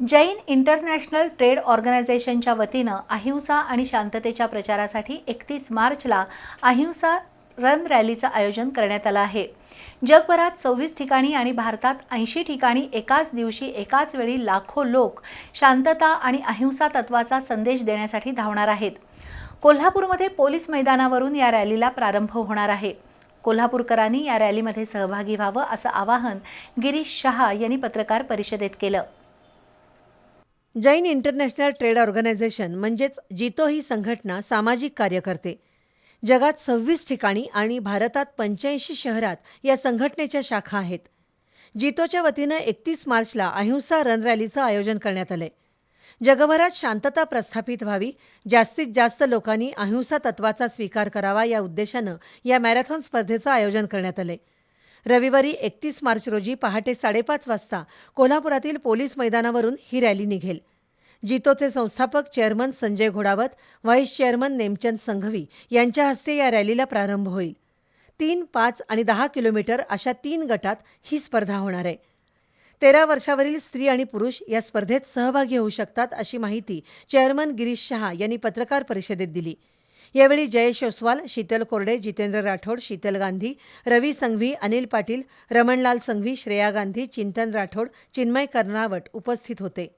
Jain international trade ऑर्गनायझेशनच्या वतीनं अहिंसा आणि शांततेच्या प्रचारासाठी एकतीस मार्चला अहिंसा रन रॅलीचं आयोजन करण्यात आलं आहे. जगभरात सव्वीस ठिकाणी आणि भारतात ऐंशी ठिकाणी एकाच दिवशी एकाच वेळी लाखो लोक शांतता आणि अहिंसा तत्वाचा संदेश देण्यासाठी धावणार आहेत. कोल्हापूरमध्ये पोलीस मैदानावरून या रॅलीला प्रारंभ होणार आहे. कोल्हापूरकरांनी या रॅलीमध्ये सहभागी व्हावं असं आवाहन गिरीश शहा यांनी पत्रकार परिषदेत केलं. जैन इंटरनॅशनल ट्रेड ऑर्गनायझेशन म्हणजेच जितो ही संघटना सामाजिक कार्य करते. जगात सव्वीस ठिकाणी आणि भारतात पंच्याऐंशी शहरात या संघटनेच्या शाखा आहेत. जितोच्या वतीनं एकतीस मार्चला अहिंसा रन रॅलीचं आयोजन करण्यात आलंय. जगभरात शांतता प्रस्थापित व्हावी जास्तीत जास्त लोकांनी अहिंसा तत्वाचा स्वीकार करावा या उद्देशानं या मॅरेथॉन स्पर्धेचं आयोजन करण्यात आलंय. रविवारी एकतीस मार्च रोजी पहाटे साडेपाच वाजता कोल्हापुरातील पोलीस मैदानावरून ही रॅली निघेल. जितोचे संस्थापक chairman Sanjay Ghodawat vice chairman Nemchand Sanghvi यांच्या हस्ते या रॅलीला प्रारंभ होईल. तीन पाच आणि दहा किलोमीटर अशा तीन गटात ही स्पर्धा होणार आहे. तेरा वर्षावरील स्त्री आणि पुरुष या स्पर्धेत सहभागी होऊ शकतात अशी माहिती चेअरमन गिरीश शहा यांनी पत्रकार परिषदेत दिली. यावेळी जयेश ओसवाल शीतल कोरडे जितेंद्र राठोड शीतल गांधी रवी संघवी अनिल पाटील रमणलाल संघवी श्रेया गांधी चिंतन राठोड चिन्मय कर्नावट उपस्थित होते.